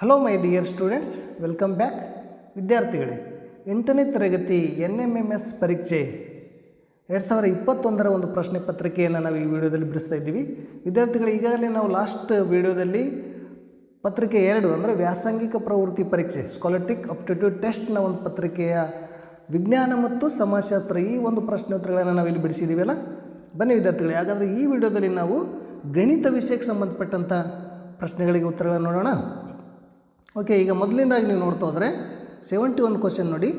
Hello my dear students welcome back ವಿದ್ಯಾರ್ಥಿಗಳೇ, ಎಂಟನೇ ತರಗತಿ ಎನ್ ಎಂ ಎಂ ಎಸ್ ಪರೀಕ್ಷೆ ಎರಡು ಸಾವಿರದ ಇಪ್ಪತ್ತೊಂದರ ಒಂದು ಪ್ರಶ್ನೆ ಪತ್ರಿಕೆಯನ್ನು ನಾವು ಈ ವಿಡಿಯೋದಲ್ಲಿ ಬಿಡಿಸ್ತಾ ಇದ್ದೀವಿ. ವಿದ್ಯಾರ್ಥಿಗಳು, ಈಗಾಗಲೇ ನಾವು ಲಾಸ್ಟ್ ವಿಡಿಯೋದಲ್ಲಿ ಪತ್ರಿಕೆ ಎರಡು, ಅಂದರೆ ವ್ಯಾಸಂಗಿಕ ಪ್ರವೃತ್ತಿ ಪರೀಕ್ಷೆ ಸ್ಕಾಲರ್ಟಿಕ್ ಅಪ್ಟಿಟ್ಯೂಡ್ ಟೆಸ್ಟ್ನ ಒಂದು ಪತ್ರಿಕೆಯ ವಿಜ್ಞಾನ ಮತ್ತು ಸಮಾಜಶಾಸ್ತ್ರ ಈ ಒಂದು ಪ್ರಶ್ನೋತ್ತರಗಳನ್ನು ನಾವು ಇಲ್ಲಿ ಬಿಡಿಸಿದ್ದೀವಲ್ಲ. ಬನ್ನಿ ವಿದ್ಯಾರ್ಥಿಗಳೇ, ಹಾಗಾದರೆ ಈ ವಿಡಿಯೋದಲ್ಲಿ ನಾವು ಗಣಿತ ವಿಷಯಕ್ಕೆ ಸಂಬಂಧಪಟ್ಟಂಥ ಪ್ರಶ್ನೆಗಳಿಗೆ ಉತ್ತರಗಳನ್ನು ನೋಡೋಣ. ಓಕೆ ಈಗ ಮೊದಲಿಂದಾಗಿ ನೀವು ನೋಡ್ತಾ ಹೋದರೆ ಸೆವೆಂಟಿ ಒನ್ ಕ್ವಶನ್ ನೋಡಿ.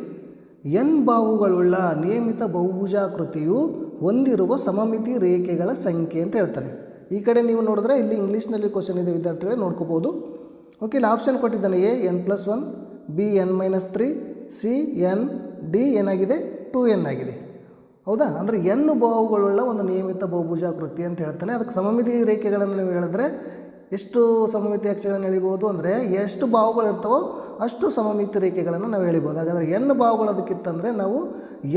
ಎನ್ ಬಾಹುಗಳುಳ್ಳ ನಿಯಮಿತ ಬಹುಭುಜಾಕೃತಿಯು ಹೊಂದಿರುವ ಸಮಮಿತಿ ರೇಖೆಗಳ ಸಂಖ್ಯೆ ಅಂತ ಹೇಳ್ತಾನೆ. ಈ ಕಡೆ ನೀವು ನೋಡಿದ್ರೆ ಇಲ್ಲಿ ಇಂಗ್ಲೀಷ್ನಲ್ಲಿ ಕ್ವಶನ್ ಇದೆ, ವಿದ್ಯಾರ್ಥಿಗಳೇ ನೋಡ್ಕೋಬೋದು ಓಕೆ ಇಲ್ಲಿ ಆಪ್ಷನ್ ಕೊಟ್ಟಿದ್ದಾನೆ A n plus one B n minus three C n D ಏನಾಗಿದೆ? ಟು ಎನ್ ಆಗಿದೆ. ಹೌದಾ? ಅಂದರೆ ಎನ್ ಬಾಹುಗಳುಳ್ಳ ಒಂದು ನಿಯಮಿತ ಬಹುಭುಜಾಕೃತಿ ಅಂತ ಹೇಳ್ತಾನೆ. ಅದಕ್ಕೆ ಸಮಮಿತಿ ರೇಖೆಗಳನ್ನು ನೀವು ಹೇಳಿದ್ರೆ ಎಷ್ಟು ಸಮಮಿತಿ ಅಕ್ಷರಗಳನ್ನು ಎಳಿಬೋದು ಅಂದರೆ ಎಷ್ಟು ಬಾಹುಗಳು ಇರ್ತವೋ ಅಷ್ಟು ಸಮಮಿತಿ ರೇಖೆಗಳನ್ನು ನಾವು ಎಳಿಬೋದು ಹಾಗಾದರೆ ಬಾವುಗಳು ಅದಕ್ಕಿತ್ತಂದರೆ ನಾವು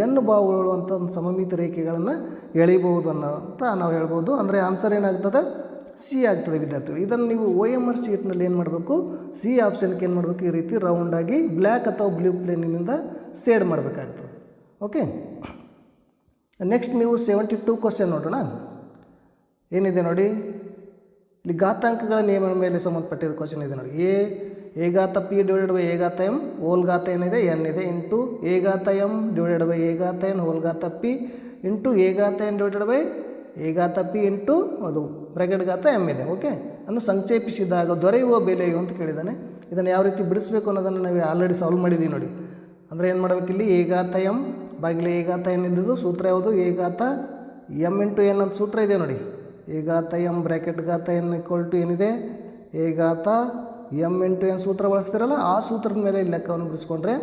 ಎನ್ ಬಾಹುಗಳು ಅಂತ ಒಂದು ಸಮಮಿತಿ ರೇಖೆಗಳನ್ನು ಎಳಿಬೋದು ಅನ್ನೋ ಅಂತ ನಾವು ಹೇಳ್ಬೋದು. ಅಂದರೆ ಆನ್ಸರ್ ಏನಾಗ್ತದೆ? ಸಿ ಆಗ್ತದೆ ವಿದ್ಯಾರ್ಥಿಗಳು. ಇದನ್ನು ನೀವು ಒ ಎಂ ಆರ್ ಸೀಟ್ನಲ್ಲಿ ಏನು ಮಾಡಬೇಕು? ಸಿ ಆಪ್ಷನ್ಗೆ ಏನು ಮಾಡಬೇಕು? ಈ ರೀತಿ ರೌಂಡಾಗಿ ಬ್ಲ್ಯಾಕ್ ಅಥವಾ ಬ್ಲೂ ಪ್ಲೇನಿನಿಂದ ಸೇಡ್ ಮಾಡಬೇಕಾಗ್ತದೆ. ಓಕೆ ನೆಕ್ಸ್ಟ್ ನೀವು ಸೆವೆಂಟಿ ಟೂ ಕ್ವಶನ್ ನೋಡೋಣ. ಏನಿದೆ ನೋಡಿ? ಇಲ್ಲಿ ಘಾತಾಂಕಗಳ ನಿಯಮದ ಮೇಲೆ ಸಂಬಂಧಪಟ್ಟಿದ್ದ ಕ್ವಶನ್ ಇದೆ ನೋಡಿ. ಎ ಎ ಘಾತ ಪಿ ಡಿವೈಡೆಡ್ ಬೈ ಎ ಘಾತ ಎಂ ಹೋಲ್ ಘಾತ ಏನಿದೆ? ಎನ್ ಇದೆ. ಇಂಟು ಎ ಘಾತ ಎಂ ಡಿವೈಡೆಡ್ ಬೈ ಎ ಘಾತ ಎನ್ ಹೋಲ್ ಘಾತ ಪಿ ಇಂಟು ಎ ಘಾತ ಎನ್ ಡಿವೈಡೆಡ್ ಬೈ ಎ ಘಾತ ಪಿ ಇಂಟು ಅದು ಬ್ರಾಕೆಟ್ ಘಾತ ಎಂ ಇದೆ. ಓಕೆ? ಅನ್ನು ಸಂಕ್ಷೇಪಿಸಿದಾಗ ದೊರೆಯುವ ಬೆಲೆಯು ಅಂತ ಕೇಳಿದ್ದಾನೆ. ಇದನ್ನು ಯಾವ ರೀತಿ ಬಿಡಿಸ್ಬೇಕು ಅನ್ನೋದನ್ನು ನಾವು ಆಲ್ರೆಡಿ ಸಾಲ್ವ್ ಮಾಡಿದ್ದೀವಿ ನೋಡಿ. ಅಂದರೆ ಏನು ಮಾಡಬೇಕು ಇಲ್ಲಿ? ಎ ಘಾತ ಎಂ ಬಾಗಿಲು ಎ ಘಾತ ಇದ್ದಿದ್ದು ಸೂತ್ರ ಯಾವುದು? ಎ ಘಾತ ಎಂ ಇಂಟು ಎನ್ ಅಂತ ಸೂತ್ರ ಇದೆ ನೋಡಿ. ಘಾತ ಎಂ ಬ್ರ್ಯಾಕೆಟ್ ಘಾತ ಎನ್ ಇಕ್ವಲ್ ಟು ಏನಿದೆ? ಘಾತ ಎಂ ಇಂಟು ಎನ್ ಸೂತ್ರ ಬಳಸ್ತಿರಲ್ಲ, ಆ ಸೂತ್ರದ ಮೇಲೆ ಲೆಕ್ಕವನ್ನು ಬಿಡಿಸ್ಕೊಂಡ್ರೆ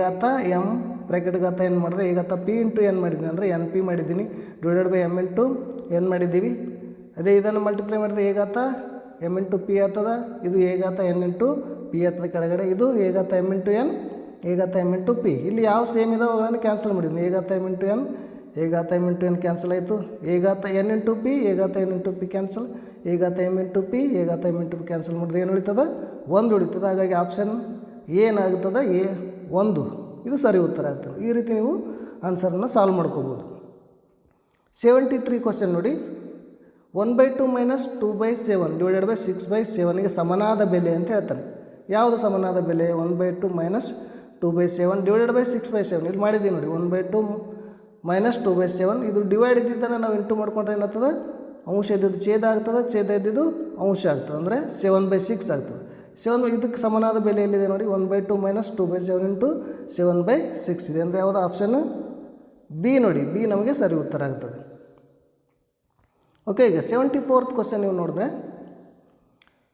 ಘಾತ ಎಂ ಬ್ರ್ಯಾಕೆಟ್ ಘಾತ ಏನು ಮಾಡಿದ್ರೆ ಘಾತ ಪಿ ಇಂಟು ಎನ್ ಮಾಡಿದ್ದೀನಿ ಅಂದರೆ ಎನ್ ಪಿ ಮಾಡಿದ್ದೀನಿ. Divided by m into n ಮಾಡಿದ್ದೀವಿ. ಅದೇ ಇದನ್ನು ಮಲ್ಟಿಪ್ಲೈ ಮಾಡಿದ್ರೆ ಘಾತ ಎಂ ಇಂಟು ಪಿ ಆಗ್ತದ? ಇದು ಘಾತ ಎನ್ ಇಂಟು ಪಿ ಆಗ್ತದೆ ಕೆಳಗಡೆ. ಇದು ಘಾತ ಎಂ ಇಂಟು ಎನ್ ಘಾತ ಎಂ ಇಂಟು ಪಿ ಇಲ್ಲಿ ಯಾವ ಸೇಮ್ ಇದಾವೆ ಅವುಗಳನ್ನು ಕ್ಯಾನ್ಸಲ್ ಮಾಡಿದ್ದೀನಿ. ಘಾತ ಎಂ ಇಂಟು ಎನ್ ಘಾತ ಎಂ ಇಂಟು ಎನ್ ಕ್ಯಾನ್ಸಲ್ ಆಯಿತು? ಏಗಾತ ಎನ್ ಇಂಟು ಪಿ ಏಗಾತ ಎನ್ ಇಂಟು ಪಿ ಕ್ಯಾನ್ಸಲ್ ಏಗಾತ ಎಂ ಇಂಟು ಪಿ ಏಗಾತ ಎಂ ಇಂಟು ಪಿ ಕ್ಯಾನ್ಸಲ್ ಮಾಡಿದ್ರೆ ಏನು ಉಳಿತದೆ? ಒಂದು ಉಳಿತದೆ. ಹಾಗಾಗಿ ಆಪ್ಷನ್ ಏನಾಗ್ತದೆ? ಎ ಒಂದು. ಇದು ಸರಿ ಉತ್ತರ ಆಗ್ತದೆ. ಈ ರೀತಿ ನೀವು ಆನ್ಸರನ್ನು ಸಾಲ್ವ್ ಮಾಡ್ಕೋಬೋದು. ಸೆವೆಂಟಿ ತ್ರೀ ಕ್ವಶನ್ ನೋಡಿ. One by two minus two by seven divided by six by ಸೆವೆನ್ಗೆ ಸಮನಾದ ಬೆಲೆ ಅಂತ ಹೇಳ್ತಾನೆ. ಯಾವುದು ಸಮನಾದ ಬೆಲೆ? One by two minus two by seven divided by six by seven ಇಲ್ಲಿ ಮಾಡಿದ್ದೀವಿ ನೋಡಿ. One by two minus two by seven ಇದು ಡಿವೈಡ್ ಇದ್ದಿದ್ದನ್ನು ನಾವು ಇಂಟು ಮಾಡ್ಕೊಂಡ್ರೆ ಏನಾಗ್ತದೆ? ಅಂಶ ಇದ್ದಿದ್ದು ಛೇದ ಆಗ್ತದೆ, ಛೇದ ಇದ್ದಿದ್ದು ಅಂಶ ಆಗ್ತದೆ. ಅಂದರೆ ಸೆವೆನ್ ಬೈ ಸಿಕ್ಸ್ ಆಗ್ತದೆ. ಸೆವೆನ್ ಇದಕ್ಕೆ ಸಮನಾದ ಬೆಲೆ ಎಲ್ಲಿದೆ ನೋಡಿ? One by two minus two by seven into seven by six ಇದೆ. ಅಂದರೆ ಯಾವುದು ಆಪ್ಷನ್ ಬಿ ನೋಡಿ. ಬಿ ನಮಗೆ ಸರಿ ಉತ್ತರ ಆಗ್ತದೆ. ಓಕೆ ಈಗ ಸೆವೆಂಟಿ ಫೋರ್ತ್ ಕ್ವಶನ್ ನೀವು ನೋಡಿದ್ರೆ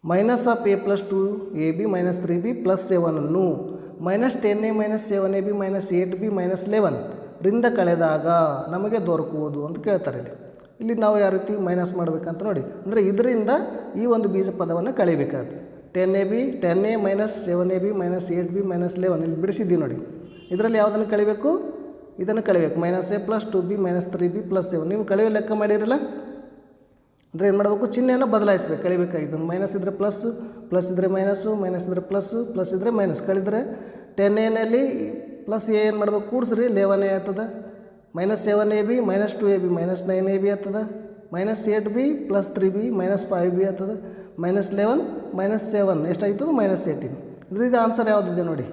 minus of a plus two a b minus three b plus seven ನು minus ten a minus seven a b minus eight b minus eleven ರಿಂದ ಕಳೆದಾಗ ನಮಗೆ ದೊರಕುವುದು ಅಂತ ಕೇಳ್ತಾರೆ ಇಲ್ಲಿ. ಇಲ್ಲಿ ನಾವು ಯಾವ ರೀತಿ ಮೈನಸ್ ಮಾಡಬೇಕಂತ ನೋಡಿ. ಅಂದರೆ ಇದರಿಂದ ಈ ಒಂದು ಬೀಜ ಪದವನ್ನು ಕಳಿಬೇಕಾಗುತ್ತೆ. Ten a b ten a minus seven a b minus eight b minus eleven ಇಲ್ಲಿ ಬಿಡಿಸಿದ್ದೀವಿ ನೋಡಿ. ಇದರಲ್ಲಿ ಯಾವುದನ್ನು ಕಳಿಬೇಕು? ಇದನ್ನು ಕಳಿಬೇಕು. Minus a plus two b minus three b plus seven ನೀವು ಕಳೆಯೋ ಲೆಕ್ಕ ಮಾಡಿರಲ್ಲ? ಅಂದರೆ ಏನು ಮಾಡಬೇಕು? ಚಿಹ್ನೆಯನ್ನು ಬದಲಾಯಿಸ್ಬೇಕು. ಕಳಿಬೇಕಾಗಿದ್ದು ಮೈನಸ್ ಇದ್ದರೆ ಪ್ಲಸ್ ಪ್ಲಸ್ ಇದ್ದರೆ ಮೈನಸ್ಸು ಮೈನಸ್ ಇದ್ದರೆ ಪ್ಲಸ್ಸು ಪ್ಲಸ್ ಇದ್ದರೆ ಮೈನಸ್ ಕಳಿದ್ರೆ ಟೆನ್ ಎನಲ್ಲಿ ಪ್ಲಸ್ ಏನು ಮಾಡ್ಬೇಕು? ಕೂಡಿಸ್ರಿ, ಲೆವೆನ್ ಎ ಆಗ್ತದೆ minus seven a b, minus two a b, minus nine a b ಆಗ್ತದೆ minus eight b, plus three b, minus five b ಆಗ್ತದೆ ಮೈನಸ್ ಲೆವೆನ್, ಮೈನಸ್ ಸೆವೆನ್ ಎಷ್ಟಾಗ್ತದೆ ಮೈನಸ್ ಏಯ್ಟೀನ್. ಇದು answer ಯಾವುದಿದೆ ನೋಡಿ?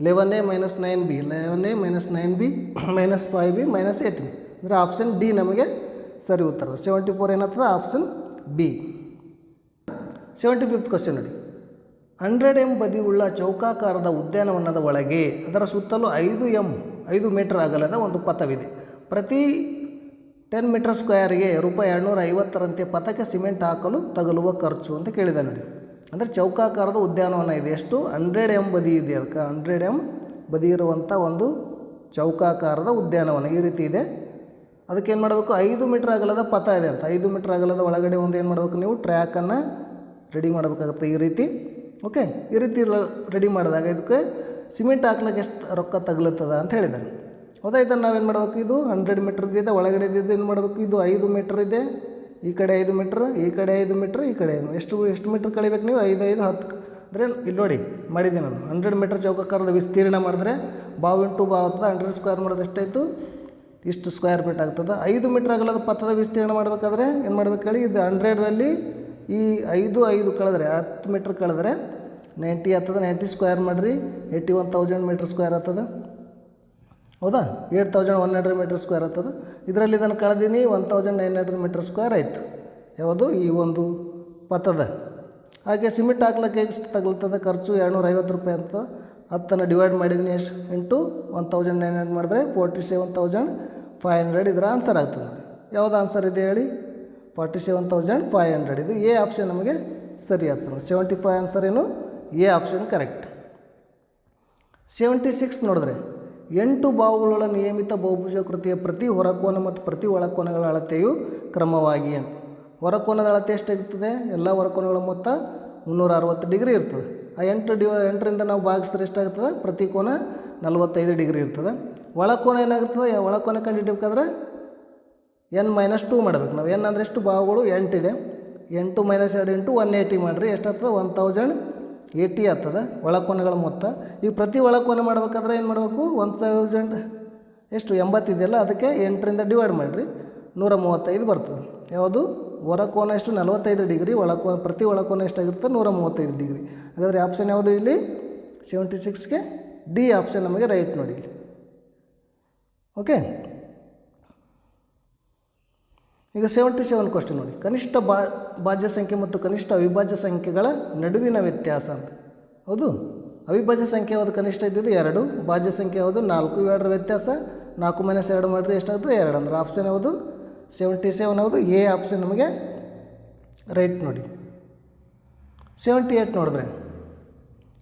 Eleven a minus nine b, eleven a minus nine b, minus five b, minus eighteen. ಅಂದರೆ option D ನಮಗೆ ಸರಿ ಉತ್ತರ. Seventy four ಏನಾಗ್ತದೆ option B. Seventy fifth question ನೋಡಿ. ಹಂಡ್ರೆಡ್ ಎಂ ಬದಿಯುಳ್ಳ ಚೌಕಾಕಾರದ ಉದ್ಯಾನವನದ ಒಳಗೆ ಅದರ ಸುತ್ತಲೂ ಐದು ಎಂ, ಐದು ಮೀಟರ್ ಅಗಲದ ಒಂದು ಪಥವಿದೆ. ಪ್ರತಿ ಟೆನ್ ಮೀಟರ್ ಸ್ಕ್ವೇರ್ಗೆ ರೂಪಾಯಿ ಎರಡುನೂರ ಐವತ್ತರಂತೆ ಪಥಕ್ಕೆ ಸಿಮೆಂಟ್ ಹಾಕಲು ತಗಲುವ ಖರ್ಚು ಅಂತ ಕೇಳಿದೆ ನೋಡಿ. ಅಂದರೆ ಚೌಕಾಕಾರದ ಉದ್ಯಾನವನ ಇದೆ. ಎಷ್ಟು? ಹಂಡ್ರೆಡ್ ಎಂ ಬದಿ ಇದೆ ಅದಕ್ಕೆ ಹಂಡ್ರೆಡ್ ಎಂ ಬದಿ ಇರುವಂಥ ಒಂದು ಚೌಕಾಕಾರದ ಉದ್ಯಾನವನ ಈ ರೀತಿ ಇದೆ. ಅದಕ್ಕೆ ಏನು ಮಾಡಬೇಕು? ಐದು ಮೀಟ್ರ್ ಅಗಲದ ಪಥ ಇದೆ ಅಂತ. ಐದು ಮೀಟ್ರ್ ಅಗಲದ ಒಳಗಡೆ ಒಂದು ಏನು ಮಾಡಬೇಕು ನೀವು? ಟ್ರ್ಯಾಕನ್ನು ರೆಡಿ ಮಾಡಬೇಕಾಗುತ್ತೆ ಈ ರೀತಿ. ಓಕೆ, ಈ ರೀತಿ ರೆಡಿ ಮಾಡಿದಾಗ ಇದಕ್ಕೆ ಸಿಮೆಂಟ್ ಹಾಕ್ಲಿಕ್ಕೆ ಎಷ್ಟು ರೊಕ್ಕ ತಗಲುತ್ತದ ಅಂತ ಹೇಳಿದ್ದಾರೆ. ಹೌದಾ ಇದನ್ನು ನಾವೇನು ಮಾಡಬೇಕು ಇದು? ಹಂಡ್ರೆಡ್ ಮೀಟ್ರದ್ದು ಇದೆ, ಒಳಗಡೆ ಇದ್ದಿದ್ದು ಏನು ಮಾಡಬೇಕು ಇದು? ಐದು ಮೀಟ್ರ್ ಇದೆ, ಈ ಕಡೆ ಐದು ಮೀಟ್ರ್ ಈ ಕಡೆ ಐದು ಮೀಟ್ರ್ ಈ ಕಡೆ ಐದು. ಎಷ್ಟು ಎಷ್ಟು ಮೀಟ್ರ್ ಕಳಿಬೇಕು ನೀವು? ಐದು ಐದು, ಹತ್ತು. ಅಂದರೆ ಇಲ್ಲಿ ನೋಡಿ, ಮಾಡಿದ್ದೀನಿ ನಾನು. ಹಂಡ್ರೆಡ್ ಮೀಟ್ರ್ ಚೌಕಾಕಾರದ ವಿಸ್ತೀರ್ಣ ಮಾಡಿದ್ರೆ ಬಾವು ಇಂಟು ಬಾವು ಆಗ್ತದೆ ಹಂಡ್ರೆಡ್ ಸ್ಕ್ವೇರ್ ಮಾಡಿದ್ರೆ ಎಷ್ಟಾಯಿತು? ಇಷ್ಟು ಸ್ಕ್ವೇರ್ ಫೀಟ್ ಆಗ್ತದೆ. ಐದು ಮೀಟ್ರ್ ಅಗಲದ ಪಥದ ವಿಸ್ತೀರ್ಣ ಮಾಡಬೇಕಾದ್ರೆ ಏನು ಮಾಡ್ಬೇಕು ಹೇಳಿ, ಇದು ಹಂಡ್ರೆಡ್ರಲ್ಲಿ ಈ ಐದು ಐದು ಕಳೆದ್ರೆ, ಹತ್ತು ಮೀಟ್ರ್ ಕಳೆದ್ರೆ ನೈಂಟಿ ಆಗ್ತದೆ ನೈಂಟಿ ಸ್ಕ್ವೇರ್ ಮಾಡಿರಿ eighty one thousand metre square ಆಗ್ತದೆ. ಹೌದಾ? Eight thousand one hundred metre square ಆಗ್ತದೆ. ಇದರಲ್ಲಿ ಇದನ್ನು ಕಳೆದೀನಿ one thousand nine hundred metre square ಆಯಿತು. ಯಾವುದು? ಈ ಒಂದು ಪತ್ತದ ಹಾಗೆ ಸಿಮೆಂಟ್ ಹಾಕ್ಲಿಕ್ಕೆ ಎಷ್ಟು ತಗಲ್ತದೆ? ಖರ್ಚು ಎರಡುನೂರ ಐವತ್ತು ರೂಪಾಯಿ ಅಂತ. ಹತ್ತನ್ನು ಡಿವೈಡ್ ಮಾಡಿದ್ದೀನಿ ಎಷ್ಟು? Into one thousand nine hundred ಮಾಡಿದ್ರೆ forty seven thousand five hundred ಇದರ ಆನ್ಸರ್ ಆಗ್ತದೆ ನೋಡಿ. ಯಾವ್ದು ಆನ್ಸರ್ ಇದೆ ಹೇಳಿ? Forty seven thousand five hundred. ಇದು ಎ ಆಪ್ಷನ್ ನಮಗೆ ಸರಿ ನೋಡಿ. ಸೆವೆಂಟಿ ಫೈವ್ ಆನ್ಸರ್ ಏನು? A option correct. Seventy six ನೋಡಿದ್ರೆ ಎಂಟು ಬಾವುಗಳ ನಿಯಮಿತ ಬಹುಭುಜಾಕೃತಿಯ ಪ್ರತಿ ಹೊರಕೋನ ಮತ್ತು ಪ್ರತಿ ಒಳಕೋನಗಳ ಅಳತೆಯು ಕ್ರಮವಾಗಿ ಅಂತ ಹೊರಕೋನದ ಅಳತೆ ಎಷ್ಟಾಗಿರ್ತದೆ ಎಲ್ಲ ಹೊರಕೋನಗಳ ಮೊತ್ತ ಮುನ್ನೂರ ಅರವತ್ತು ಡಿಗ್ರಿ ಇರ್ತದೆ. ಆ ಎಂಟು ಡಿ, ಎಂಟರಿಂದ ನಾವು ಭಾಗಿಸಿದ್ರೆ ಎಷ್ಟಾಗ್ತದೆ? ಪ್ರತಿ ಕೋನ ನಲವತ್ತೈದು ಡಿಗ್ರಿ ಇರ್ತದೆ. ಒಳಕೋನ ಏನಾಗ್ತದೆ? ಒಳಕೋನ ಕಂಡುಹಿಡಿಬೇಕಾದ್ರೆ ಎನ್ ಮೈನಸ್ ಟೂ ಮಾಡಬೇಕು. ನಾವು ಎನ್ ಅಂದರೆ ಎಷ್ಟು? ಭಾವಗಳು ಎಂಟಿದೆ ಎಂಟು ಮೈನಸ್ ಎರಡು ಇಂಟು ಒನ್ ಏಯ್ಟಿ ಮಾಡಿರಿ. ಎಷ್ಟಾಗ್ತದೆ ಒನ್ ತೌಸಂಡ್ ಏಯ್ಟಿ ಆಗ್ತದೆ. ಒಳಕೊನೆಗಳ ಮೊತ್ತ. ಈಗ ಪ್ರತಿ ಒಳಕೊನೆ ಮಾಡ್ಬೇಕಾದ್ರೆ ಏನು ಮಾಡಬೇಕು? ಒನ್ ತೌಸಂಡ್ ಎಷ್ಟು? ಎಂಬತ್ತಿದೆಯಲ್ಲ ಅದಕ್ಕೆ ಎಂಟರಿಂದ ಡಿವೈಡ್ ಮಾಡಿರಿ. ನೂರ ಮೂವತ್ತೈದು ಬರ್ತದೆ. ಯಾವುದು? ಹೊರಕೋನ ಎಷ್ಟು? ನಲವತ್ತೈದು ಡಿಗ್ರಿ. ಒಳಕೋನ, ಪ್ರತಿ ಒಳಕೋನ ಎಷ್ಟಾಗಿರುತ್ತೆ? ನೂರ ಮೂವತ್ತೈದು ಡಿಗ್ರಿ. ಹಾಗಾದರೆ ಆಪ್ಷನ್ ಯಾವುದು ಇಲ್ಲಿ? ಸೆವೆಂಟಿ ಸಿಕ್ಸ್ಗೆ ಡಿ ಆಪ್ಷನ್ ನಮಗೆ ರೈಟ್ ನೋಡಿ ಓಕೆ ಈಗ ಸೆವೆಂಟಿ ಸೆವೆನ್ ಕ್ವಶನ್ ನೋಡಿ. ಕನಿಷ್ಠ ಬಾ, ಭಾಜ್ಯ ಸಂಖ್ಯೆ ಮತ್ತು ಕನಿಷ್ಠ ಅವಿಭಾಜ್ಯ ಸಂಖ್ಯೆಗಳ ನಡುವಿನ ವ್ಯತ್ಯಾಸ ಅಂತ. ಹೌದು? ಅವಿಭಾಜ್ಯ ಸಂಖ್ಯೆ ಯಾವುದು ಕನಿಷ್ಠ ಇದ್ದಿದ್ದು? ಎರಡು. ಭಾಜ್ಯ ಸಂಖ್ಯೆ ಯಾವುದು? ನಾಲ್ಕು. ಇವೆರಡರ ವ್ಯತ್ಯಾಸ. ನಾಲ್ಕು ಮೈನಸ್ ಎರಡು ಮಾಡಿದ್ರೆ ಎಷ್ಟಾಗುತ್ತೆ ಎರಡು ಅಂದ್ರೆ ಆಪ್ಷನ್ ಯಾವುದು? ಸೆವೆಂಟಿ ಸೆವೆನ್ ಯಾವುದು? ಎ ಆಪ್ಷನ್ ನಮಗೆ ರೈಟ್ ನೋಡಿ. ಸೆವೆಂಟಿ ಏಯ್ಟ್ ನೋಡಿದ್ರೆ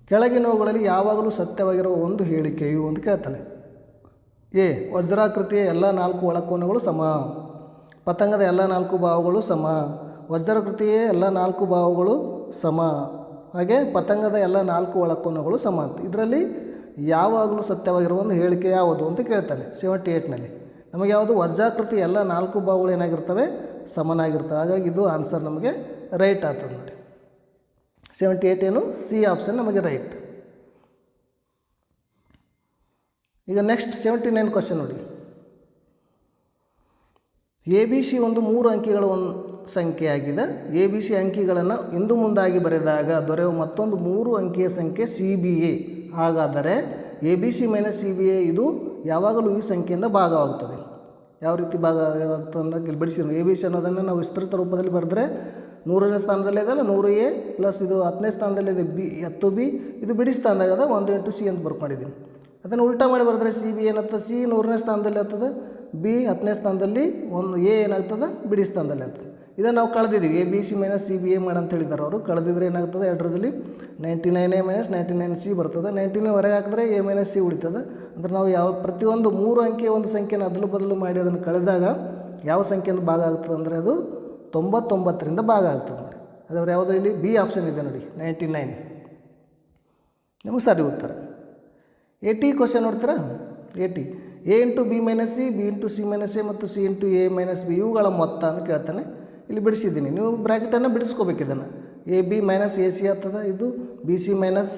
ಕೆಳಗಿನವುಗಳಲ್ಲಿ ಯಾವಾಗಲೂ ಸತ್ಯವಾಗಿರುವ ಒಂದು ಹೇಳಿಕೆಯು ಅಂತ ಕೇಳ್ತಾನೆ. ಎ, ವಜ್ರಾಕೃತಿಯ ಎಲ್ಲ ನಾಲ್ಕು ಒಳಕೋನಗಳು ಸಮ ಪತಂಗದ ಎಲ್ಲ ನಾಲ್ಕು ಭಾವಗಳು ಸಮ. ವಜ್ರಕೃತಿಯೇ ಎಲ್ಲ ನಾಲ್ಕು ಭಾವಗಳು ಸಮ. ಹಾಗೆ ಪತಂಗದ ಎಲ್ಲ ನಾಲ್ಕು ಒಳಕೋನಗಳು ಸಮ ಅಂತ. ಇದರಲ್ಲಿ ಯಾವಾಗಲೂ ಸತ್ಯವಾಗಿರುವ ಒಂದು ಹೇಳಿಕೆ ಯಾವುದು ಅಂತ ಕೇಳ್ತಾನೆ ಸೆವೆಂಟಿ ಏಯ್ಟ್ನಲ್ಲಿ ನಮಗೆ ಯಾವುದು ವಜ್ರಾಕೃತಿ ಎಲ್ಲ ನಾಲ್ಕು ಭಾವಗಳು ಏನಾಗಿರ್ತವೆ? ಸಮನಾಗಿರ್ತವೆ. ಹಾಗಾಗಿ ಇದು ಆನ್ಸರ್ ನಮಗೆ ರೈಟ್ ಆಗ್ತದೆ ನೋಡಿ. ಸೆವೆಂಟಿ ಏಯ್ಟ್ ಏನು ಸಿ ಆಪ್ಷನ್ ನಮಗೆ ರೈಟ್ ಈಗ ನೆಕ್ಸ್ಟ್ ಸೆವೆಂಟಿ ನೈನ್ ಕ್ವಶನ್ ನೋಡಿ. ಎ ಬಿ ಸಿ ಒಂದು ಮೂರು ಅಂಕಿಗಳ ಒಂದು ಸಂಖ್ಯೆಯಾಗಿದೆ ಎ ಬಿ ಸಿ ಅಂಕಿಗಳನ್ನು ಇಂದು ಮುಂದಾಗಿ ಬರೆದಾಗ ದೊರೆಯುವ ಮತ್ತೊಂದು ಮೂರು ಅಂಕಿಯ ಸಂಖ್ಯೆ ಸಿ ಬಿ ಎ. ಹಾಗಾದರೆ A B C minus C B A ಇದು ಯಾವಾಗಲೂ ಈ ಸಂಖ್ಯೆಯಿಂದ ಭಾಗವಾಗುತ್ತದೆ. ಯಾವ ರೀತಿ ಭಾಗ ಆಗ್ತದೆ ಬಿಡಿಸಿ ಎ ಬಿ ಸಿ ಅನ್ನೋದನ್ನು ನಾವು ವಿಸ್ತೃತ ರೂಪದಲ್ಲಿ ಬರೆದ್ರೆ ನೂರನೇ ಸ್ಥಾನದಲ್ಲೇ ಅಲ್ಲ ನೂರು ಎ ಪ್ಲಸ್ ಇದು ಹತ್ತನೇ ಸ್ಥಾನದಲ್ಲಿದೆ ಬಿ, ಹತ್ತು ಬಿ, ಇದು ಬಿಡಿ ಸ್ಥಾನದಾಗ ಒಂದು ಇಂಟು ಸಿ ಅಂತ ಬರ್ಕೊಂಡಿದ್ದೀನಿ. ಅದನ್ನು ಉಲ್ಟಾ ಮಾಡಿ ಬರೆದ್ರೆ ಸಿ ಬಿ ಏನತ್ತ ಸಿ ನೂರನೇ ಸ್ಥಾನದಲ್ಲಿ ಆಗ್ತದೆ. ಬಿ ಹತ್ತನೇ ಸ್ಥಾನದಲ್ಲಿ ಒಂದು ಎ ಏನಾಗ್ತದೆ? ಬಿಡಿ ಸ್ಥಾನದಲ್ಲಿ ಆಗ್ತದೆ. ಇದನ್ನು ನಾವು ಕಳೆದಿದ್ದೀವಿ. A, B, C minus C, B, A ಮಾಡಿ ಅಂತ ಹೇಳಿದ್ದಾರೆ ಅವರು. ಕಳೆದಿದ್ರೆ ಏನಾಗ್ತದೆ? ಎರಡರಲ್ಲಿ ninety nine A minus ninety nine C ಬರ್ತದೆ. ನೈಂಟಿ ನೈನ್ ಹೊರಗೆ ಹಾಕಿದ್ರೆ ಎ ಮೈನಸ್ ಸಿ ಉಳಿತದೆ. ಅಂದರೆ ನಾವು ಯಾವ ಪ್ರತಿಯೊಂದು ಮೂರು ಅಂಕಿಯ ಒಂದು ಸಂಖ್ಯೆನ ಅದಲು ಬದಲು ಮಾಡಿ ಅದನ್ನು ಕಳೆದಾಗ ಯಾವ ಸಂಖ್ಯೆಯಿಂದ ಭಾಗ ಆಗ್ತದೆ ಅಂದರೆ ಅದು ತೊಂಬತ್ತೊಂಬತ್ತರಿಂದ ಭಾಗ ಆಗ್ತದೆ ನೋಡಿ. ಹಾಗಾದರೆ ಯಾವುದರಲ್ಲಿ? ಇಲ್ಲಿ ಬಿ ಆಪ್ಷನ್ ಇದೆ ನೋಡಿ. ನೈಂಟಿ ನೈನ್ ನಿಮಗೆ ಸರಿ ಉತ್ತರ. ಏಟಿ ಕ್ವಶನ್ ನೋಡ್ತೀರಾ? Eighty a into b minus c b into c minus a ಮತ್ತು c into a minus b ಇವುಗಳ ಮೊತ್ತ ಅಂತ ಕೇಳ್ತಾನೆ. ಇಲ್ಲಿ ಬಿಡಿಸಿದ್ದೀನಿ. ನೀವು ಬ್ರ್ಯಾಕೆಟನ್ನು ಬಿಡಿಸ್ಕೋಬೇಕು ಇದನ್ನು. A b minus a c ಆಗ್ತದೆ? ಇದು b c minus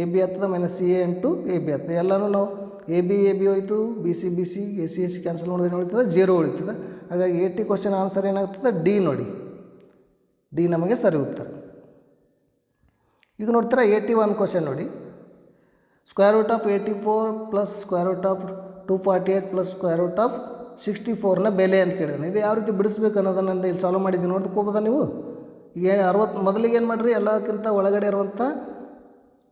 a b ಆಗ್ತದೆ? Minus c a into a b ಆಗ್ತದೆ. ಎಲ್ಲನೂ ನಾವು ಎ ಬಿ ಎ ಬಿ ಹೋಯಿತು. B c b c a c a c cancel ಮಾಡಿದ್ರೆ ಉಳಿತದೆ? ಜೀರೋ ಉಳಿತದೆ. ಹಾಗಾಗಿ ಟಿ ಕ್ವಶನ್ ಆನ್ಸರ್ ಏನಾಗ್ತದೆ? ಡಿ ನೋಡಿ. ಡಿ ನಮಗೆ ಸರಿ ಉತ್ತರ. ಈಗ ನೋಡ್ತೀರಾ ಏಯ್ಟಿ ಒನ್ ಕ್ವಶನ್ ನೋಡಿ. Square root of eighty four plus square root of two forty eight plus square root of sixty ಫೋರ್ನ ಬೆಲೆ ಅಂತ ಕೇಳಿದಾನೆ. ಇದು ಯಾವ ರೀತಿ ಬಿಡಿಸ್ಬೇಕು ಅನ್ನೋದನ್ನು ನಾನು ಇಲ್ಲಿ ಸಾಲ್ವ್ ಮಾಡಿದ್ದೀನಿ. ನೋಡ್ಕೋಬೋದಾ ನೀವು? ಈಗ ಅರವತ್ತು ಮೊದಲಿಗೆ ಏನು ಮಾಡಿರಿ, ಎಲ್ಲಕ್ಕಿಂತ ಒಳಗಡೆ ಇರುವಂಥ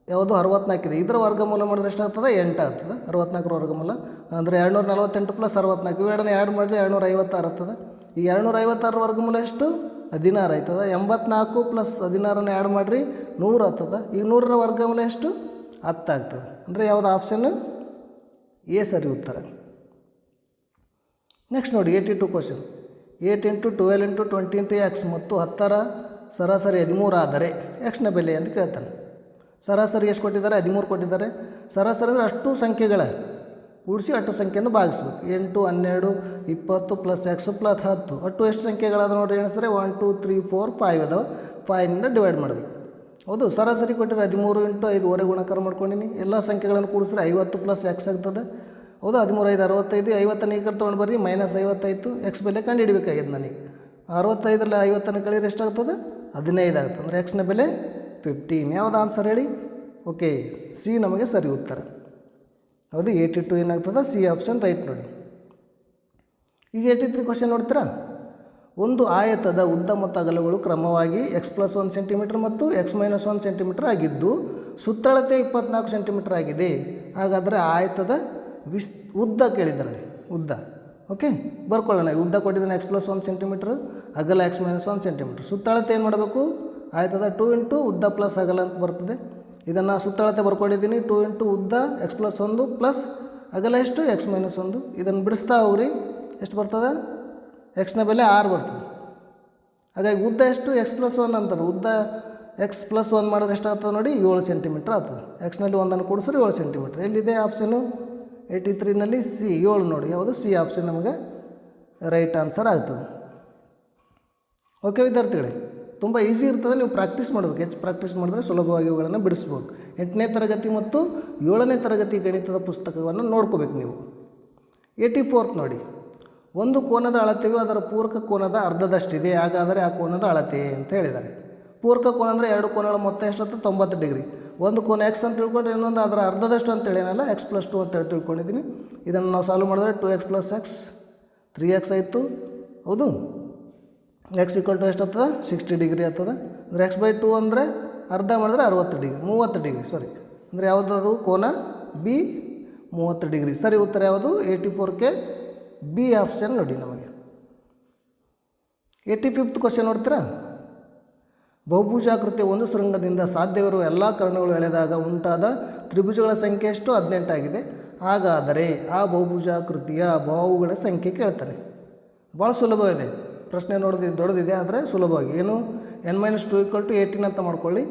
ಯಾವುದು ಅರವತ್ನಾಲ್ಕಿದೆ ಇದರ ವರ್ಗಮೂಲ ಮಾಡಿದ್ರೆ ಎಷ್ಟಾಗ್ತದೆ? ಎಂಟು ಆಗ್ತದೆ. ಅರವತ್ನಾಲ್ಕರ ವರ್ಗಮೂಲ. ಅಂದರೆ ಎರಡುನೂರ ನಲವತ್ತೆಂಟು ಪ್ಲಸ್ ಅರವತ್ನಾಲ್ಕು. ಇವೆರಡನ್ನ ಎರಡು ಮಾಡಿದ್ರೆ ಎರಡುನೂರ ಐವತ್ತಾರು ಆಗ್ತದೆ. ಈಗ ಎರಡುನೂರ ಐವತ್ತಾರು ವರ್ಗಮೂಲ ಎಷ್ಟು? ಹದಿನಾರು ಆಯ್ತದ. ಎಂಬತ್ನಾಲ್ಕು ಪ್ಲಸ್ ಹದಿನಾರನ್ನ ಆ್ಯಡ್ ಮಾಡಿರಿ ನೂರು ಆಗ್ತದೆ. ಈಗ ನೂರರ ವರ್ಗಮೂಲ ಎಷ್ಟು? ಹತ್ತಾಗ್ತದೆ ಅಂದರೆ ಯಾವುದು ಆಪ್ಷನ್ ಎ ಸರಿ ಉತ್ತರ. ನೆಕ್ಸ್ಟ್ ನೋಡಿ eighty two question eight into twelve into twenty into x ಮತ್ತು ಹತ್ತರ ಸರಾಸರಿ ಹದಿಮೂರು ಆದರೆ ಎಕ್ಸ್ನ ಬೆಲೆ ಅಂತ ಕೇಳ್ತಾನೆ. ಸರಾಸರಿ ಎಷ್ಟು ಕೊಟ್ಟಿದ್ದಾರೆ? ಹದಿಮೂರು ಕೊಟ್ಟಿದ್ದಾರೆ. ಸರಾಸರಿ ಅಂದರೆ ಅಷ್ಟು ಸಂಖ್ಯೆಗಳ ಕೂಡಿಸಿ ಅಷ್ಟು ಸಂಖ್ಯೆಯನ್ನು ಭಾಗಿಸ್ಬೇಕು. ಎಂಟು, ಹನ್ನೆರಡು, ಇಪ್ಪತ್ತು ಪ್ಲಸ್ ಎಕ್ಸ್ ಪ್ಲಸ್ ಹತ್ತು. ಅಟ್ಟು ಎಷ್ಟು ಸಂಖ್ಯೆಗಳಾದ ನೋಡಿ ಎಣಿಸಿದ್ರೆ one two three four five ಅದಾವೆ. ಫೈವ್ನಿಂದ ಡಿವೈಡ್ ಮಾಡಬೇಕು. ಹೌದು, ಸರಾಸರಿ ಕೊಟ್ಟರೆ ಹದಿಮೂರು ಇಂಟು ಐದುವರೆ ಗುಣಕಾರ ಮಾಡ್ಕೊಂಡಿನಿ. ಎಲ್ಲ ಸಂಖ್ಯೆಗಳನ್ನು ಕೂಡಿಸಿದ್ರೆ ಐವತ್ತು ಪ್ಲಸ್ ಎಕ್ಸ್ ಆಗ್ತದೆ. ಹೌದು ಹದಿಮೂರು ಐದು ಅರವತ್ತೈದು, ಐವತ್ತನೇ ಈ ಕಡೆ ತೊಗೊಂಡು ಬರ್ರಿ ಮೈನಸ್ ಐವತ್ತೈತು ಎಕ್ಸ್ ಬೆಲೆ ಕಂಡು ಹಿಡಬೇಕಾಗಿದೆ ನನಗೆ. ಅರವತ್ತೈದರಲ್ಲಿ ಐವತ್ತನ್ನು ಕಳಿದ್ರೆ ಎಷ್ಟಾಗ್ತದೆ? ಹದಿನೈದು ಆಗ್ತದೆ. ಅಂದರೆ ಎಕ್ಸ್ನ ಬೆಲೆ ಫಿಫ್ಟೀನ್ ಯಾವ್ದು ಆನ್ಸರ್ ಹೇಳಿ? ಓಕೆ ಸಿ ನಮಗೆ ಸರಿ ಉತ್ತರ. ಹೌದು ಏಯ್ಟಿ ಟು ಏನಾಗ್ತದೆ? ಸಿ ಆಪ್ಷನ್ ರೈಟ್ ನೋಡಿ. ಈಗ ಏಯ್ಟಿ ತ್ರೀ ಕ್ವಶನ್ ನೋಡ್ತೀರಾ? ಒಂದು ಆಯತದ ಉದ್ದ ಮತ್ತು ಅಗಲಗಳು ಕ್ರಮವಾಗಿ ಎಕ್ಸ್ ಪ್ಲಸ್ ಒನ್ ಸೆಂಟಿಮೀಟರ್ ಮತ್ತು ಎಕ್ಸ್ ಮೈನಸ್ ಒನ್ ಸೆಂಟಿಮೀಟರ್ ಆಗಿದ್ದು ಸುತ್ತಳತೆ ಇಪ್ಪತ್ನಾಲ್ಕು ಸೆಂಟಿಮೀಟರ್ ಆಗಿದೆ. ಹಾಗಾದರೆ ಆಯತದ ವಿಸ್, ಉದ್ದ ಕೇಳಿದ್ದಾನೆ ಉದ್ದ. ಓಕೆ ಬರ್ಕೊಳ್ಳೋಣ. ಉದ್ದ ಕೊಟ್ಟಿದ್ದಾನೆ ಎಕ್ಸ್ ಪ್ಲಸ್ ಒನ್ ಸೆಂಟಿಮೀಟ್ರ್ ಅಗಲ ಎಕ್ಸ್ ಮೈನಸ್ ಒನ್ ಸೆಂಟಿಮೀಟ್ರ್ ಸುತ್ತಳತೆ ಏನು ಮಾಡಬೇಕು? ಆಯ್ತದ ಟೂ ಇಂಟು ಉದ್ದ ಪ್ಲಸ್ ಅಗಲ ಅಂತ ಬರ್ತದೆ. ಇದನ್ನು ಸುತ್ತಳತೆ ಬರ್ಕೊಂಡಿದ್ದೀನಿ. ಟೂ ಇಂಟು ಉದ್ದ ಎಕ್ಸ್ ಪ್ಲಸ್ ಒಂದು ಪ್ಲಸ್ ಅಗಲ ಎಷ್ಟು? ಎಕ್ಸ್ ಮೈನಸ್ ಒಂದು. ಇದನ್ನು ಬಿಡಿಸ್ತಾ ಹೋಗ್ರಿ. ಎಷ್ಟು ಬರ್ತದೆ? ಎಕ್ಸ್ನ ಬೆಲೆ ಆರು ಬರ್ತದೆ. ಹಾಗಾಗಿ ಉದ್ದ ಎಷ್ಟು? ಎಕ್ಸ್ ಪ್ಲಸ್ ಒನ್ ಅಂತಾರೆ. ಉದ್ದ ಎಕ್ಸ್ ಪ್ಲಸ್ ಒನ್ ಮಾಡಿದ್ರೆ ಎಷ್ಟಾಗ್ತದೆ ನೋಡಿ? ಏಳು ಸೆಂಟಿಮೀಟ್ರ್ ಆಗ್ತದೆ. ಎಕ್ಸ್ನಲ್ಲಿ ಒಂದನ್ನು ಕೊಡಿಸ್ರೆ ಏಳು ಸೆಂಟಿಮೀಟ್ರ್ ಎಲ್ಲಿದೆ ಆಪ್ಷನು ಏಯ್ಟಿ ತ್ರೀನಲ್ಲಿ ಸಿ ಏಳು ನೋಡಿ. ಯಾವುದು? ಸಿ ಆಪ್ಷನ್ ನಮಗೆ ರೈಟ್ ಆನ್ಸರ್ ಆಗ್ತದೆ. ಓಕೆ ವಿದ್ಯಾರ್ಥಿಗಳೇ, ತುಂಬ ಈಸಿ ಇರ್ತದೆ. ನೀವು ಪ್ರಾಕ್ಟೀಸ್ ಮಾಡಬೇಕು. ಹೆಚ್ಚು ಪ್ರಾಕ್ಟೀಸ್ ಮಾಡಿದ್ರೆ ಸುಲಭವಾಗಿ ಇವುಗಳನ್ನು ಬಿಡಿಸ್ಬೋದು. ಎಂಟನೇ ತರಗತಿ ಮತ್ತು ಏಳನೇ ತರಗತಿ ಗಣಿತದ ಪುಸ್ತಕವನ್ನು ನೋಡ್ಕೋಬೇಕು ನೀವು. ಏಯ್ಟಿ ಫೋರ್ತ್ ನೋಡಿ. ಒಂದು ಕೋನದ ಅಳತೆಯು ಅದರ ಪೂರಕ ಕೋನದ ಅರ್ಧದಷ್ಟಿದೆ, ಹಾಗಾದರೆ ಆ ಕೋನದ ಅಳತೆ ಅಂತ ಹೇಳಿದ್ದಾರೆ. ಪೂರಕ ಕೋನ ಅಂದರೆ ಎರಡು ಕೋನಗಳ ಮೊತ್ತ ಎಷ್ಟಂತ ತೊಂಬತ್ತು ಡಿಗ್ರಿ. ಒಂದು ಕೋನ ಎಕ್ಸ್ ಅಂತ ತಿಳ್ಕೊಂಡ್ರೆ ಇನ್ನೊಂದು ಅದರ ಅರ್ಧದಷ್ಟು ಅಂತ ಹೇಳೇನಲ್ಲ ಎಕ್ಸ್ ಪ್ಲಸ್ ಟು ಅಂತೇಳಿ ತಿಳ್ಕೊಂಡಿದ್ದೀನಿ. ಇದನ್ನು ನಾವು ಸಾಲ್ವ್ ಮಾಡಿದ್ರೆ two x plus x three x ಆಯಿತು. ಹೌದು? ಎಕ್ಸ್ ಈಕ್ವಲ್ ಟು ಎಷ್ಟು ಆಗ್ತದೆ? ಸಿಕ್ಸ್ಟಿ ಡಿಗ್ರಿ ಆಗ್ತದೆ. ಅಂದರೆ ಎಕ್ಸ್ ಬೈ ಟು ಅಂದರೆ ಅರ್ಧ ಮಾಡಿದ್ರೆ ಅರವತ್ತು ಡಿಗ್ರಿ, ಮೂವತ್ತು ಡಿಗ್ರಿ ಸಾರಿ ಅಂದರೆ ಯಾವುದದು? ಕೋನ ಬಿ ಮೂವತ್ತು ಡಿಗ್ರಿ. ಸರಿ, ಉತ್ತರ ಯಾವುದು? ಏಯ್ಟಿ ಫೋರ್ಗೆ ಬಿ ಆಪ್ಷನ್ ನೋಡಿ ನಮಗೆ. ಏಯ್ಟಿ ಫಿಫ್ತ್ ಕ್ವಶನ್ ನೋಡ್ತೀರಾ? ಬಹುಭುಜಾಕೃತಿಯ ಒಂದು ಶೃಂಗದಿಂದ ಸಾಧ್ಯವಿರುವ ಎಲ್ಲ ಕರ್ಣಗಳು ಎಳೆದಾಗ ಉಂಟಾದ ತ್ರಿಭುಜಗಳ ಸಂಖ್ಯೆ ಎಷ್ಟು? ಹದಿನೆಂಟಾಗಿದೆ. ಹಾಗಾದರೆ ಆ ಬಹುಭುಜಾಕೃತಿಯ ಬಾವುಗಳ ಸಂಖ್ಯೆ ಕೇಳ್ತಾನೆ. ಭಾಳ ಸುಲಭ ಇದೆ. ಪ್ರಶ್ನೆ ನೋಡಿದ, ದೊಡ್ಡದಿದೆ, ಆದರೆ ಸುಲಭವಾಗಿ. ಏನು? N minus two equal to eighteen ಅಂತ ಮಾಡ್ಕೊಳ್ಳಿ.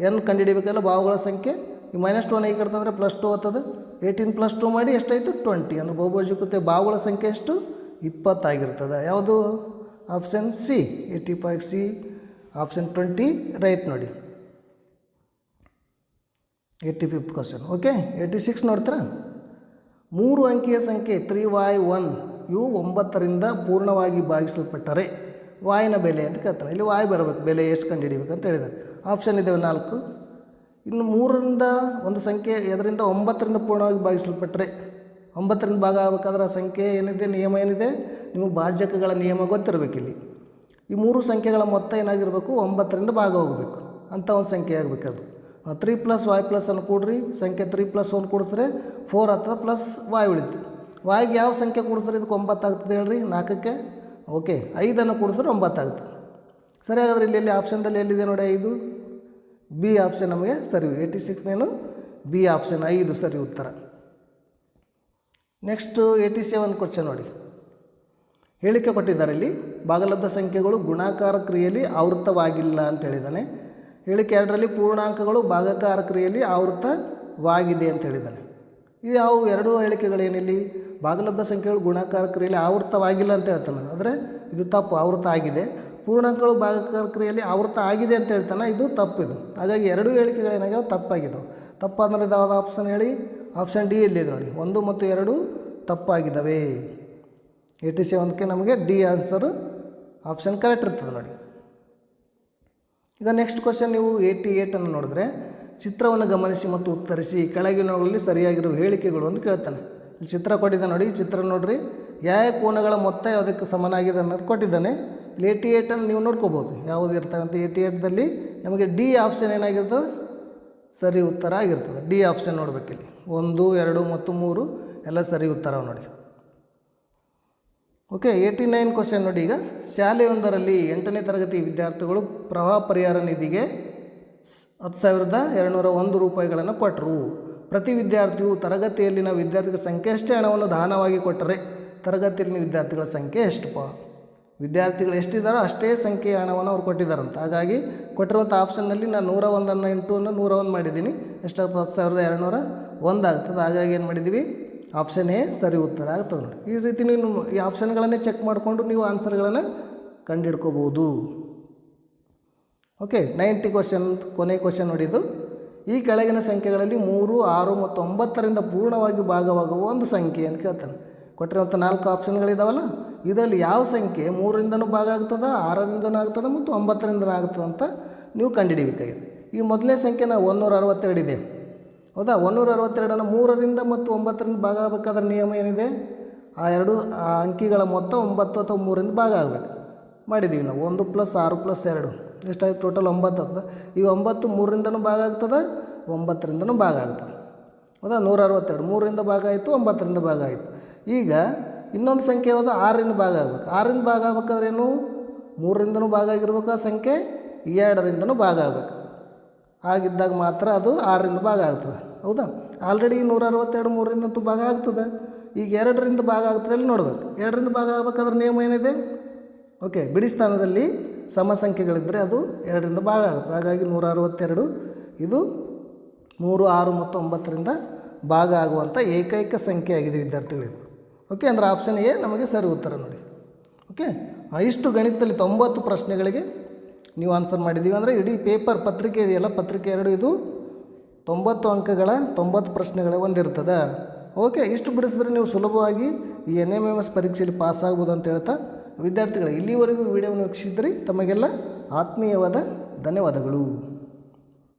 ಎನ್ ಕಂಡುಹಿಡಿಬೇಕಲ್ಲ ಬಾವುಗಳ ಸಂಖ್ಯೆ? ಈ ಮೈನಸ್ ಟು ಈ ಕಡ್ತಂದ್ರೆ ಪ್ಲಸ್ ಟು ಆಗ್ತದೆ. ಏಯ್ಟೀನ್ ಪ್ಲಸ್ ಟು ಮಾಡಿ ಎಷ್ಟಾಯಿತು? ಟ್ವೆಂಟಿ. ಅಂದರೆ ಬಹುಭಾಜಕತೆ ಬಾವುಗಳ ಸಂಖ್ಯೆ ಎಷ್ಟು? ಇಪ್ಪತ್ತಾಗಿರ್ತದೆ. ಯಾವುದು? Option C, eighty five C, option twenty, right ನೋಡಿ. Eighty fifth question. Okay? Eighty six ನೋಡ್ತೀರಾ? ಮೂರು ಅಂಕಿಯ ಸಂಖ್ಯೆ ತ್ರೀ ವಾಯ್ ಒನ್. ಇವು ಒಂಬತ್ತರಿಂದ ಪೂರ್ಣವಾಗಿ ಭಾಗಿಸಲ್ಪಟ್ಟರೆ ವಾಯಿನ ಬೆಲೆ ಅಂತ ಕೇಳ್ತಾರೆ. ಇಲ್ಲಿ ವಾಯ್ ಬರಬೇಕು. ಬೆಲೆ ಎಷ್ಟು ಕಂಡು ಹಿಡಿಬೇಕು ಅಂತ ಹೇಳಿದ್ದಾರೆ. ಆಪ್ಷನ್ ಇದ್ದಾವೆ ನಾಲ್ಕು. ಇನ್ನು ಮೂರರಿಂದ ಒಂದು ಸಂಖ್ಯೆ ಎದರಿಂದ ಒಂಬತ್ತರಿಂದ ಪೂರ್ಣವಾಗಿ ಭಾಗಿಸಲ್ಪಟ್ಟರೆ ಒಂಬತ್ತರಿಂದ ಭಾಗ ಆಗಬೇಕಾದ್ರೆ ಆ ಸಂಖ್ಯೆ ಏನಿದೆ, ನಿಯಮ ಏನಿದೆ, ನಿಮಗೆ ಭಾಜಕಗಳ ನಿಯಮ ಗೊತ್ತಿರಬೇಕಿಲ್ಲಿ. ಈ ಮೂರು ಸಂಖ್ಯೆಗಳ ಮೊತ್ತ ಏನಾಗಿರಬೇಕು, ಒಂಬತ್ತರಿಂದ ಭಾಗ ಹೋಗಬೇಕು. ಅಂತ ಒಂದು ಸಂಖ್ಯೆ ಆಗಬೇಕು ಅದು ತ್ರೀ ಪ್ಲಸ್ ವಾಯ್ ಪ್ಲಸ್ ಅನ್ನು ಕೂಡ್ರಿ, ಸಂಖ್ಯೆ ತ್ರೀ ಪ್ಲಸ್ ಒನ್ ಕೂಡಿಸಿದ್ರೆ ಫೋರ್ ಆಗ್ತದೆ ಪ್ಲಸ್ ವಾಯ್ ಉಳಿತು ವಾಯ್ಗೆ ಯಾವ ಸಂಖ್ಯೆ ಕೂಡಿಸಿದ್ರೆ ಇದಕ್ಕೆ ಒಂಬತ್ತು ಆಗ್ತದೆ ಹೇಳ್ರಿ, ನಾಲ್ಕಕ್ಕೆ, ಓಕೆ, ಐದನ್ನು ಕೂಡಿಸಿದ್ರೆ ಒಂಬತ್ತಾಗ್ತದೆ ಸರಿ ಹಾಗಾದ್ರೆ ಇಲ್ಲಿ ಆಪ್ಷನ್ದಲ್ಲಿ ಎಲ್ಲಿದೆ ನೋಡಿ ಐದು? ಬಿ ಆಪ್ಷನ್ ನಮಗೆ ಸರಿ ಏಯ್ಟಿ ಸಿಕ್ಸ್ನೇನು ಬಿ ಆಪ್ಷನ್ ಐದು ಸರಿ ಉತ್ತರ. ನೆಕ್ಸ್ಟು ಏಯ್ಟಿ ಸೆವೆನ್ ಕ್ವಶನ್ ನೋಡಿ. ಹೇಳಿಕೆ ಕೊಟ್ಟಿದ್ದಾರೆ ಇಲ್ಲಿ ಭಾಗಲಬ್ಧ ಸಂಖ್ಯೆಗಳು ಗುಣಾಕಾರ ಕ್ರಿಯೆಯಲ್ಲಿ ಆವೃತ್ತವಾಗಿಲ್ಲ ಅಂತ ಹೇಳಿದ್ದಾನೆ. ಹೇಳಿಕೆ ಎರಡರಲ್ಲಿ ಪೂರ್ಣಾಂಕಗಳು ಭಾಗಕಾರ ಕ್ರಿಯೆಯಲ್ಲಿ ಆವೃತ್ತವಾಗಿದೆ ಅಂತ ಹೇಳಿದ್ದಾನೆ. ಇದು ಯಾವ ಎರಡೂ ಹೇಳಿಕೆಗಳೇನಿಲ್ಲಿ? ಭಾಗಲಬ್ಧ ಸಂಖ್ಯೆಗಳು ಗುಣಾಕಾರ ಕ್ರಿಯೆಯಲ್ಲಿ ಆವೃತ್ತವಾಗಿಲ್ಲ ಅಂತ ಹೇಳ್ತಾನೆ. ಆದರೆ ಇದು ತಪ್ಪು, ಆವೃತ್ತ ಆಗಿದೆ. ಪೂರ್ಣಾಂಕಗಳು ಭಾಗಕ್ರಿಯೆಯಲ್ಲಿ ಆವೃತ ಆಗಿದೆ ಅಂತ ಹೇಳ್ತಾನೆ, ಇದು ತಪ್ಪು ಇದು ಹಾಗಾಗಿ ಎರಡು ಹೇಳಿಕೆಗಳೇನಾಗ್ಯಾವ ತಪ್ಪಾಗಿದ್ದವು. ತಪ್ಪಾದ್ರೆ ಇದು ಯಾವ್ದು ಆಪ್ಷನ್ ಹೇಳಿ? ಆಪ್ಷನ್ ಡಿ ಇಲ್ಲಿದೆ ನೋಡಿ. ಒಂದು ಮತ್ತು ಎರಡು ತಪ್ಪಾಗಿದ್ದಾವೆ. ಏಯ್ಟಿ ಸೆವೆನ್ಗೆ ನಮಗೆ ಡಿ ಆನ್ಸರು ಆಪ್ಷನ್ ಕರೆಕ್ಟ್ ಇರ್ತದೆ ನೋಡಿ. ಈಗ ನೆಕ್ಸ್ಟ್ ಕ್ವಶನ್ ನೀವು ಏಯ್ಟಿ ಏಯ್ಟನ್ನು ನೋಡಿದ್ರೆ, ಚಿತ್ರವನ್ನು ಗಮನಿಸಿ ಮತ್ತು ಉತ್ತರಿಸಿ ಕೆಳಗಿನವುಗಳಲ್ಲಿ ಸರಿಯಾಗಿರುವ ಹೇಳಿಕೆಗಳು ಅಂತ ಕೇಳ್ತಾನೆ. ಚಿತ್ರ ಕೊಟ್ಟಿದ್ದೆ ನೋಡಿ ಚಿತ್ರ ನೋಡಿರಿ. ಯಾವ ಕೋನಗಳ ಮೊತ್ತ ಯಾವುದಕ್ಕೆ ಸಮನಾಗಿದೆ ಅನ್ನೋದು ಕೊಟ್ಟಿದ್ದಾನೆ. ಏಯ್ಟಿ ಏಯ್ಟನ್ನು ನೀವು ನೋಡ್ಕೋಬೋದು. ಯಾವುದು ಇರ್ತಕ್ಕಂಥ ಏಯ್ಟಿ ಏಯ್ಟ್ದಲ್ಲಿ ನಮಗೆ ಡಿ ಆಪ್ಷನ್ ಏನಾಗಿರ್ತದೆ? ಸರಿ ಉತ್ತರ ಆಗಿರ್ತದೆ. ಡಿ ಆಪ್ಷನ್ ನೋಡ್ಬೇಕಿಲ್ಲಿ ಒಂದು, ಎರಡು ಮತ್ತು ಮೂರು ಎಲ್ಲ ಸರಿ ಉತ್ತರ ನೋಡಿ. ಓಕೆ ಏಯ್ಟಿ ನೈನ್ ಕ್ವಶನ್ ನೋಡಿ ಈಗ. ಶಾಲೆಯೊಂದರಲ್ಲಿ ಎಂಟನೇ ತರಗತಿ ವಿದ್ಯಾರ್ಥಿಗಳು ಪ್ರವಾಹ ಪರಿಹಾರ ನಿಧಿಗೆ ಹತ್ತು ಸಾವಿರದ ಎರಡುನೂರ ಒಂದು ರೂಪಾಯಿಗಳನ್ನು ಕೊಟ್ಟರು ಪ್ರತಿ ವಿದ್ಯಾರ್ಥಿಯು ತರಗತಿಯಲ್ಲಿನ ವಿದ್ಯಾರ್ಥಿಗಳ ಸಂಖ್ಯೆ ಎಷ್ಟೇ ಹಣವನ್ನು ದಾನವಾಗಿ ಕೊಟ್ಟರೆ ತರಗತಿಯಲ್ಲಿನ ವಿದ್ಯಾರ್ಥಿಗಳ ಸಂಖ್ಯೆ ಎಷ್ಟುಪ? ವಿದ್ಯಾರ್ಥಿಗಳು ಎಷ್ಟಿದ್ದಾರೋ ಅಷ್ಟೇ ಸಂಖ್ಯೆಯ ಹಣವನ್ನು ಅವ್ರು ಕೊಟ್ಟಿದ್ದಾರಂತ. ಹಾಗಾಗಿ ಕೊಟ್ಟಿರುವಂಥ ಆಪ್ಷನ್ನಲ್ಲಿ ನಾನು ನೂರ ಒಂದನ್ನು ಇಂಟುವನ್ನು ನೂರ ಒಂದು ಮಾಡಿದ್ದೀನಿ. ಎಷ್ಟಾಗ್ತದೆ? ಹತ್ತು ಸಾವಿರದ ಎರಡುನೂರ ಒಂದು ಆಗ್ತದೆ. ಹಾಗಾಗಿ ಏನು ಮಾಡಿದ್ದೀವಿ? ಆಪ್ಷನ್ ಎ ಸರಿ ಉತ್ತರ ಆಗ್ತದೆ ನೋಡಿ. ಈ ರೀತಿ ನೀವು ಈ ಆಪ್ಷನ್ಗಳನ್ನೇ ಚೆಕ್ ಮಾಡಿಕೊಂಡು ನೀವು ಆನ್ಸರ್ಗಳನ್ನು ಕಂಡುಹಿಡ್ಕೋಬೋದು. ಓಕೆ, ನೈಂಟಿ ಕ್ವಶನ್, ಕೊನೆ ಕ್ವಶನ್ ನೋಡಿದ್ದು ಈ ಕೆಳಗಿನ ಸಂಖ್ಯೆಗಳಲ್ಲಿ ಮೂರು, ಆರು ಮತ್ತು ಒಂಬತ್ತರಿಂದ ಪೂರ್ಣವಾಗಿ ಭಾಗವಾಗುವ ಒಂದು ಸಂಖ್ಯೆ ಅಂತ ಕೇಳ್ತಾನೆ. ಕೊಟ್ಟಿರುವಂಥ ನಾಲ್ಕು ಆಪ್ಷನ್ಗಳಿದಾವಲ್ಲ ಇದರಲ್ಲಿ ಯಾವ ಸಂಖ್ಯೆ ಮೂರರಿಂದನೂ ಭಾಗ ಆಗ್ತದ, ಆರರಿಂದನೂ ಆಗ್ತದೆ ಮತ್ತು ಒಂಬತ್ತರಿಂದನೂ ಆಗ್ತದೆ ಅಂತ ನೀವು ಕಂಡುಹಿಡಿಬೇಕಾಗಿದೆ. ಈ ಮೊದಲನೇ ಸಂಖ್ಯೆನ ಒಂದೂರ ಅರವತ್ತೆರಡು ಇದೆ. ಹೌದಾ? ಒಂದೂರ ಅರವತ್ತೆರಡನ್ನು ಮೂರರಿಂದ ಮತ್ತು ಒಂಬತ್ತರಿಂದ ಭಾಗ ಆಗಬೇಕಾದ್ರೆ ನಿಯಮ ಏನಿದೆ? ಆ ಎರಡು, ಆ ಅಂಕಿಗಳ ಮೊತ್ತ ಒಂಬತ್ತು ಅಥವಾ ಮೂರರಿಂದ ಭಾಗ ಆಗಬೇಕು. ಮಾಡಿದ್ದೀವಿ ನಾವು. ಒಂದು ಪ್ಲಸ್ ಆರು ಪ್ಲಸ್ ಎರಡು. ಎಷ್ಟಾಯ್ತು? ಟೋಟಲ್ ಒಂಬತ್ತು ಆಗ್ತದೆ. ಈ ಒಂಬತ್ತು ಮೂರರಿಂದನೂ ಭಾಗ ಆಗ್ತದೆ, ಒಂಬತ್ತರಿಂದನೂ ಭಾಗ ಆಗ್ತದೆ. ಹೌದಾ? ನೂರ ಅರವತ್ತೆರಡು ಮೂರರಿಂದ ಭಾಗ ಆಯಿತು, ಒಂಬತ್ತರಿಂದ ಭಾಗ ಆಯಿತು. ಈಗ ಇನ್ನೊಂದು ಸಂಖ್ಯೆ ಯಾವುದು? ಆರರಿಂದ ಭಾಗ ಆಗ್ಬೇಕು. ಆರರಿಂದ ಭಾಗ ಆಗ್ಬೇಕಾದ್ರೆ ಏನು? ಮೂರರಿಂದನೂ ಭಾಗ ಆಗಿರ್ಬೇಕು. ಆ ಸಂಖ್ಯೆ ಎರಡರಿಂದನೂ ಭಾಗ ಆಗ್ಬೇಕು. ಆಗಿದ್ದಾಗ ಮಾತ್ರ ಅದು ಆರರಿಂದ ಭಾಗ ಆಗ್ತದೆ. ಹೌದಾ? ಆಲ್ರೆಡಿ ನೂರ ಅರವತ್ತೆರಡು ಮೂರರಿಂದಂತೂ ಭಾಗ ಆಗ್ತದೆ. ಈಗ ಎರಡರಿಂದ ಭಾಗ ಆಗ್ತದೆ ಅಲ್ಲಿ ನೋಡ್ಬೇಕು. ಎರಡರಿಂದ ಭಾಗ ಆಗ್ಬೇಕಾದ್ರೆ ನಿಯಮ ಏನಿದೆ? ಓಕೆ ಬಿಡಿ ಸ್ಥಾನದಲ್ಲಿ ಸಮ ಸಂಖ್ಯೆಗಳಿದ್ದರೆ ಅದು ಎರಡರಿಂದ ಭಾಗ ಆಗುತ್ತೆ. ಹಾಗಾಗಿ ನೂರ ಅರವತ್ತೆರಡು ಇದು ಮೂರು, ಆರು ಮತ್ತು ಒಂಬತ್ತರಿಂದ ಭಾಗ ಆಗುವಂಥ ಏಕೈಕ ಸಂಖ್ಯೆ ಆಗಿದೆ ವಿದ್ಯಾರ್ಥಿಗಳಿದು. ಓಕೆ ಅಂದರೆ ಆಪ್ಷನ್ ಎ ನಮಗೆ ಸರಿ ಉತ್ತರ ನೋಡಿ. ಓಕೆ? ಇಷ್ಟು ಗಣಿತದಲ್ಲಿ ತೊಂಬತ್ತು ಪ್ರಶ್ನೆಗಳಿಗೆ ನೀವು ಆನ್ಸರ್ ಮಾಡಿದ್ದೀವಿ ಅಂದರೆ ಇಡೀ ಪೇಪರ್ ಪತ್ರಿಕೆ ಇದೆಯಲ್ಲ, ಪತ್ರಿಕೆ ಎರಡು ಇದು ತೊಂಬತ್ತು ಅಂಕಗಳ ತೊಂಬತ್ತು ಪ್ರಶ್ನೆಗಳ ಒಂದಿರ್ತದೆ. ಓಕೆ, ಇಷ್ಟು ಬಿಡಿಸಿದ್ರೆ ನೀವು ಸುಲಭವಾಗಿ ಈ ಎನ್ ಎಂ ಎಂ ಎಸ್ ಪರೀಕ್ಷೆಯಲ್ಲಿ ಪಾಸ್ ಆಗ್ಬೋದು ಅಂತ ಹೇಳ್ತಾ ವಿದ್ಯಾರ್ಥಿಗಳು, ಇಲ್ಲಿವರೆಗೂ ವಿಡಿಯೋವನ್ನು ವೀಕ್ಷಿಸಿದ್ರಿ, ತಮಗೆಲ್ಲ ಆತ್ಮೀಯವಾದ ಧನ್ಯವಾದಗಳು.